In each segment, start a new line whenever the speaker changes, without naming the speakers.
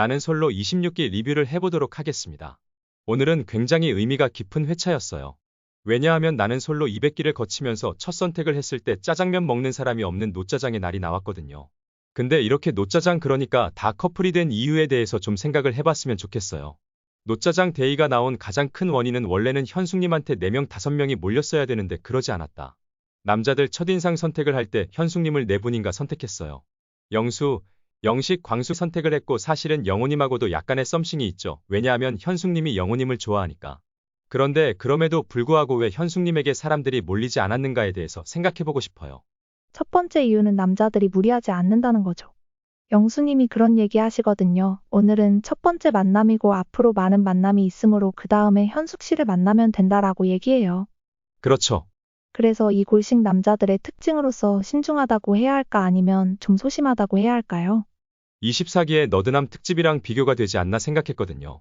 나는 솔로 26기 리뷰를 해보도록 하겠습니다. 오늘은 굉장히 의미가 깊은 회차였어요. 왜냐하면 나는 솔로 200기를 거치면서 첫 선택을 했을 때 짜장면 먹는 사람이 없는 노짜장의 날이 나왔거든요. 근데 이렇게 노짜장 그러니까 다 커플이 된 이유에 대해서 좀 생각을 해봤으면 좋겠어요. 노짜장 데이가 나온 가장 큰 원인은 원래는 현숙님한테 4명 5명이 몰렸어야 되는데 그러지 않았다. 남자들 첫인상 선택을 할 때 현숙님을 4분인가 선택했어요. 영수, 영식, 광수 선택을 했고 사실은 영호님하고도 약간의 썸씽이 있죠. 왜냐하면 현숙님이 영호님을 좋아하니까. 그런데 그럼에도 불구하고 왜 현숙님에게 사람들이 몰리지 않았는가에 대해서 생각해보고 싶어요.
첫 번째 이유는 남자들이 무리하지 않는다는 거죠. 영수님이 그런 얘기 하시거든요. 오늘은 첫 번째 만남이고 앞으로 많은 만남이 있으므로 그 다음에 현숙 씨를 만나면 된다라고 얘기해요.
그렇죠.
그래서 이 골식 남자들의 특징으로서 신중하다고 해야 할까 아니면 좀 소심하다고 해야 할까요?
24기의 너드남 특집이랑 비교가 되지 않나 생각했거든요.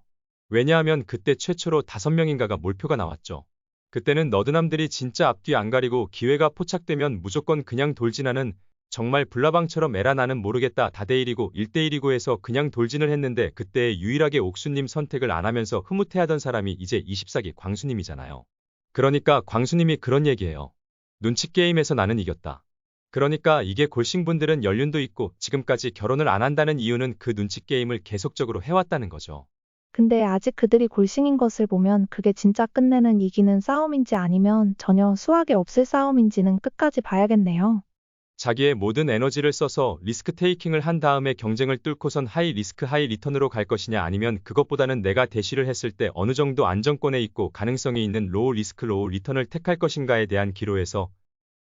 왜냐하면 그때 최초로 5명인가가 몰표가 나왔죠. 그때는 너드남들이 진짜 앞뒤 안 가리고 기회가 포착되면 무조건 그냥 돌진하는 정말 불나방처럼 에라 나는 모르겠다 다대일이고 1대1이고 해서 그냥 돌진을 했는데 그때 유일하게 옥수님 선택을 안 하면서 흐뭇해하던 사람이 이제 24기 광수님이잖아요. 그러니까 광수님이 그런 얘기해요. 눈치 게임에서 나는 이겼다. 그러니까 이게 골싱분들은 연륜도 있고 지금까지 결혼을 안 한다는 이유는 그 눈치 게임을 계속적으로 해왔다는 거죠.
근데 아직 그들이 골싱인 것을 보면 그게 진짜 끝내는 이기는 싸움인지 아니면 전혀 수학에 없을 싸움인지는 끝까지 봐야겠네요.
자기의 모든 에너지를 써서 리스크 테이킹을 한 다음에 경쟁을 뚫고선 하이 리스크 하이 리턴으로 갈 것이냐 아니면 그것보다는 내가 대시를 했을 때 어느 정도 안정권에 있고 가능성이 있는 로우 리스크 로우 리턴을 택할 것인가에 대한 기로에서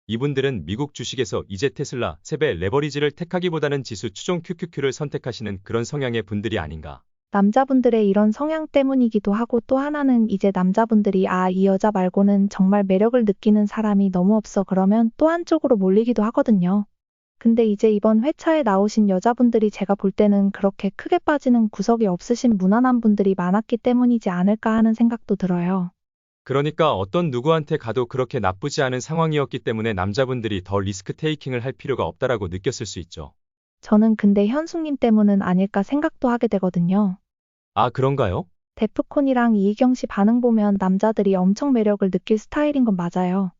이분들은 미국 주식에서 이제 테슬라, 세배 레버리지를 택하기보다는 지수 추종 QQQ를 선택하시는 그런 성향의 분들이 아닌가.
남자분들의 이런 성향 때문이기도 하고 또 하나는 이제 남자분들이 아, 이 여자 말고는 정말 매력을 느끼는 사람이 너무 없어 그러면 또 한쪽으로 몰리기도 하거든요. 근데 이제 이번 회차에 나오신 여자분들이 제가 볼 때는 그렇게 크게 빠지는 구석이 없으신 무난한 분들이 많았기 때문이지 않을까 하는 생각도 들어요.
그러니까 어떤 누구한테 가도 그렇게 나쁘지 않은 상황이었기 때문에 남자분들이 더 리스크 테이킹을 할 필요가 없다라고 느꼈을 수 있죠.
저는 근데 현숙님 때문은 아닐까 생각도 하게 되거든요.
아, 그런가요?
데프콘이랑 이희경 씨 반응 보면 남자들이 엄청 매력을 느낄 스타일인 건 맞아요.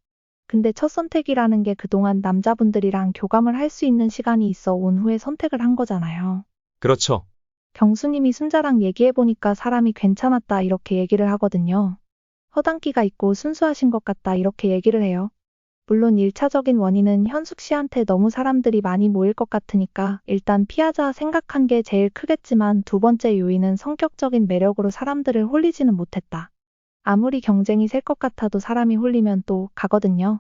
근데 첫 선택이라는 게 그동안 남자분들이랑 교감을 할 수 있는 시간이 있어 온 후에 선택을 한 거잖아요.
그렇죠.
경수님이 순자랑 얘기해보니까 사람이 괜찮았다 이렇게 얘기를 하거든요. 허당기가 있고 순수하신 것 같다 이렇게 얘기를 해요. 물론 1차적인 원인은 현숙 씨한테 너무 사람들이 많이 모일 것 같으니까 일단 피하자 생각한 게 제일 크겠지만 두 번째 요인은 성격적인 매력으로 사람들을 홀리지는 못했다. 아무리 경쟁이 셀 것 같아도 사람이 홀리면 또 가거든요.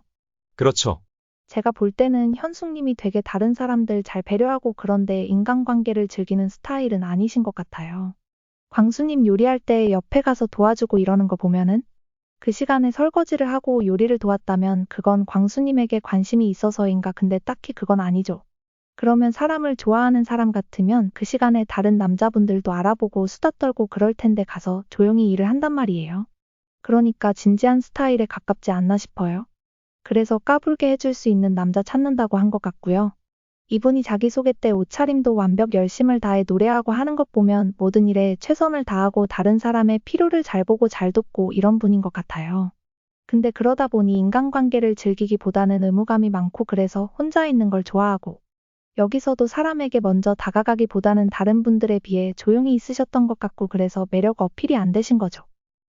그렇죠.
제가 볼 때는 현숙님이 되게 다른 사람들 잘 배려하고 그런데 인간관계를 즐기는 스타일은 아니신 것 같아요. 광수님 요리할 때 옆에 가서 도와주고 이러는 거 보면은 그 시간에 설거지를 하고 요리를 도왔다면 그건 광수님에게 관심이 있어서인가 근데 딱히 그건 아니죠. 그러면 사람을 좋아하는 사람 같으면 그 시간에 다른 남자분들도 알아보고 수다 떨고 그럴 텐데 가서 조용히 일을 한단 말이에요. 그러니까 진지한 스타일에 가깝지 않나 싶어요. 그래서 까불게 해줄 수 있는 남자 찾는다고 한 것 같고요. 이분이 자기소개 때 옷차림도 완벽 열심을 다해 노래하고 하는 것 보면 모든 일에 최선을 다하고 다른 사람의 필요를 잘 보고 잘 돕고 이런 분인 것 같아요. 근데 그러다 보니 인간관계를 즐기기보다는 의무감이 많고 그래서 혼자 있는 걸 좋아하고 여기서도 사람에게 먼저 다가가기보다는 다른 분들에 비해 조용히 있으셨던 것 같고 그래서 매력 어필이 안 되신 거죠.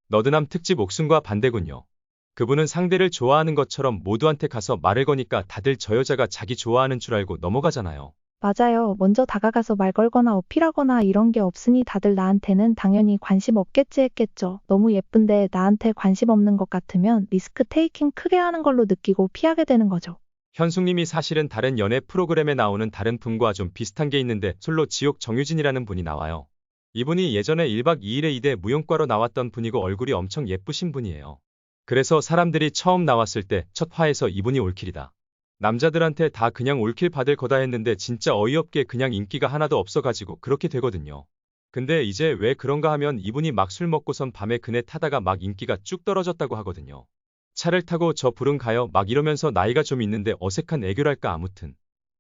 너드남 특집 옥순과 반대군요. 그분은 상대를 좋아하는 것처럼 모두한테 가서 말을 거니까 다들 저 여자가 자기 좋아하는 줄 알고 넘어가잖아요.
맞아요. 먼저 다가가서 말 걸거나 어필하거나 이런 게 없으니 다들 나한테는 당연히 관심 없겠지 했겠죠. 너무 예쁜데 나한테 관심 없는 것 같으면 리스크 테이킹 크게 하는 걸로 느끼고 피하게 되는 거죠.
현숙님이 사실은 다른 연애 프로그램에 나오는 다른 분과 좀 비슷한 게 있는데 솔로 지옥 정유진이라는 분이 나와요. 이분이 예전에 1박 2일에 이대 무용과로 나왔던 분이고 얼굴이 엄청 예쁘신 분이에요. 그래서 사람들이 처음 나왔을 때 첫 화에서 이분이 올킬이다. 남자들한테 다 그냥 올킬 받을 거다 했는데 진짜 어이없게 그냥 인기가 하나도 없어가지고 그렇게 되거든요. 근데 이제 왜 그런가 하면 이분이 막 술 먹고선 밤에 그네 타다가 막 인기가 쭉 떨어졌다고 하거든요. 차를 타고 저 불은 가요 막 이러면서 나이가 좀 있는데 어색한 애교랄까 아무튼.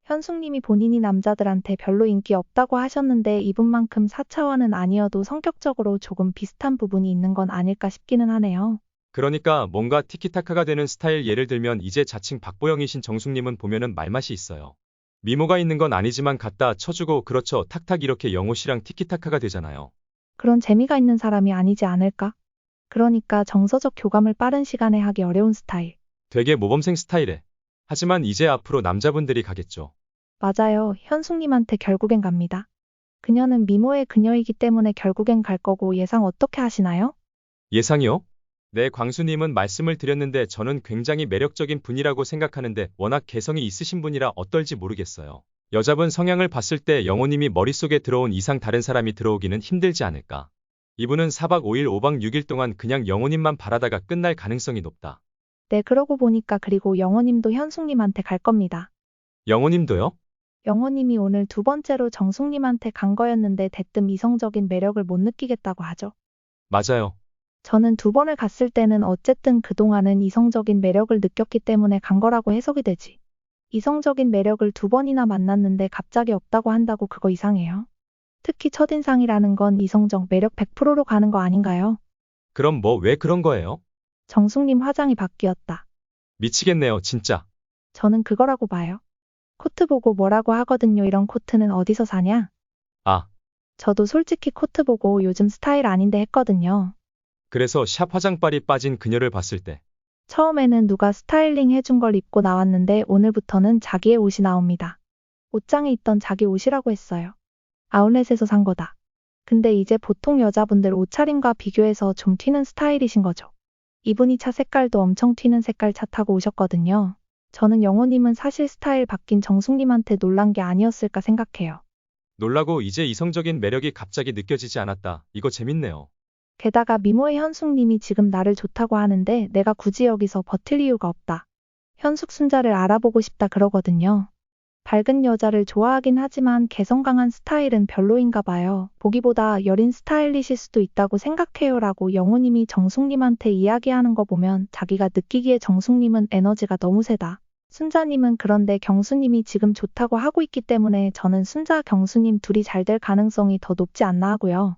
현숙님이 본인이 남자들한테 별로 인기 없다고 하셨는데 이분만큼 4차원은 아니어도 성격적으로 조금 비슷한 부분이 있는 건 아닐까 싶기는 하네요.
그러니까 뭔가 티키타카가 되는 스타일 예를 들면 이제 자칭 박보영이신 정숙님은 보면은 말맛이 있어요. 미모가 있는 건 아니지만 갖다 쳐주고 그렇죠. 탁탁 이렇게 영호 씨랑 티키타카가 되잖아요.
그런 재미가 있는 사람이 아니지 않을까? 그러니까 정서적 교감을 빠른 시간에 하기 어려운 스타일.
되게 모범생 스타일에. 하지만 이제 앞으로 남자분들이 가겠죠.
맞아요. 현숙님한테 결국엔 갑니다. 그녀는 미모의 그녀이기 때문에 결국엔 갈 거고 예상 어떻게 하시나요?
예상이요? 네, 광수님은 말씀을 드렸는데 저는 굉장히 매력적인 분이라고 생각하는데 워낙 개성이 있으신 분이라 어떨지 모르겠어요. 여자분 성향을 봤을 때 영호님이 머릿속에 들어온 이상 다른 사람이 들어오기는 힘들지 않을까. 이분은 4박 5일 5박 6일 동안 그냥 영호님만 바라다가 끝날 가능성이 높다.
네, 그러고 보니까 그리고 영호님도 현숙님한테 갈 겁니다.
영호님도요?
영호님이 오늘 두 번째로 정숙님한테 간 거였는데 대뜸 이성적인 매력을 못 느끼겠다고 하죠.
맞아요.
저는 두 번을 갔을 때는 어쨌든 그동안은 이성적인 매력을 느꼈기 때문에 간 거라고 해석이 되지. 이성적인 매력을 두 번이나 만났는데 갑자기 없다고 한다고 그거 이상해요. 특히 첫인상이라는 건 이성적 매력 100%로 가는 거 아닌가요?
그럼 뭐 왜 그런 거예요?
정숙님 화장이 바뀌었다.
미치겠네요, 진짜.
저는 그거라고 봐요. 코트 보고 뭐라고 하거든요. 이런 코트는 어디서 사냐?
아,
저도 솔직히 코트 보고 요즘 스타일 아닌데 했거든요.
그래서 샵 화장빨이 빠진 그녀를 봤을 때
처음에는 누가 스타일링 해준 걸 입고 나왔는데 오늘부터는 자기의 옷이 나옵니다. 옷장에 있던 자기 옷이라고 했어요. 아울렛에서 산 거다. 근데 이제 보통 여자분들 옷차림과 비교해서 좀 튀는 스타일이신 거죠. 이분이 차 색깔도 엄청 튀는 색깔 차 타고 오셨거든요. 저는 영호님은 사실 스타일 바뀐 정숙님한테 놀란 게 아니었을까 생각해요.
놀라고 이제 이성적인 매력이 갑자기 느껴지지 않았다. 이거 재밌네요.
게다가 미모의 현숙님이 지금 나를 좋다고 하는데 내가 굳이 여기서 버틸 이유가 없다. 현숙 순자를 알아보고 싶다 그러거든요. 밝은 여자를 좋아하긴 하지만 개성 강한 스타일은 별로인가 봐요. 보기보다 여린 스타일이실 수도 있다고 생각해요 라고 영호님이 정숙님한테 이야기하는 거 보면 자기가 느끼기에 정숙님은 에너지가 너무 세다. 순자님은 그런데 경수님이 지금 좋다고 하고 있기 때문에 저는 순자 경수님 둘이 잘 될 가능성이 더 높지 않나 하고요.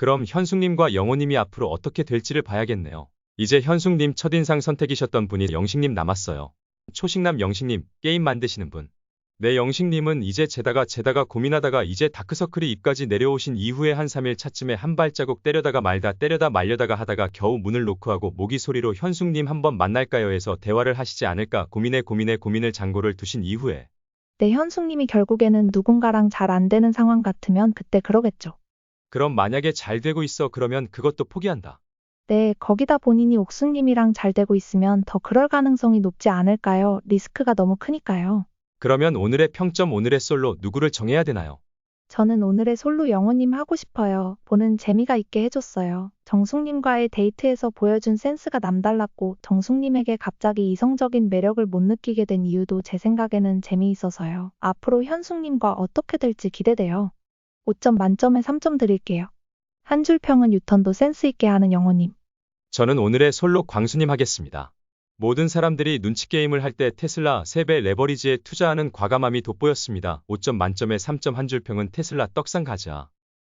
그럼 현숙님과 영호님이 앞으로 어떻게 될지를 봐야겠네요. 이제 현숙님 첫인상 선택이셨던 분이 영식님 남았어요. 초식남 영식님, 게임 만드시는 분. 네, 영식님은 이제 재다가 재다가 고민하다가 이제 다크서클이 입까지 내려오신 이후에 한 3일 차쯤에 한 발자국 때려다가 말다 때려다 말려다가 하다가 겨우 문을 노크하고 모기 소리로 현숙님 한번 만날까요 해서 대화를 하시지 않을까 고민에 고민에 고민을 장고를 두신 이후에
네, 현숙님이 결국에는 누군가랑 잘 안 되는 상황 같으면 그때 그러겠죠.
그럼 만약에 잘 되고 있어 그러면 그것도 포기한다.
네, 거기다 본인이 옥수님이랑 잘 되고 있으면 더 그럴 가능성이 높지 않을까요? 리스크가 너무 크니까요.
그러면 오늘의 평점 오늘의 솔로 누구를 정해야 되나요?
저는 오늘의 솔로 영호님 하고 싶어요. 보는 재미가 있게 해줬어요. 정숙님과의 데이트에서 보여준 센스가 남달랐고 정숙님에게 갑자기 이성적인 매력을 못 느끼게 된 이유도 제 생각에는 재미있어서요. 앞으로 현숙님과 어떻게 될지 기대돼요. 5점 만점에 3점 드릴게요. 한 줄 평은 유턴도 센스 있게 하는 영호님.
저는 오늘의 솔로 광수님 하겠습니다. 모든 사람들이 눈치 게임을 할 때 테슬라 3배 레버리지에 투자하는 과감함이 돋보였습니다. 5점 만점에 3점 한 줄 평은 테슬라 떡상 가자.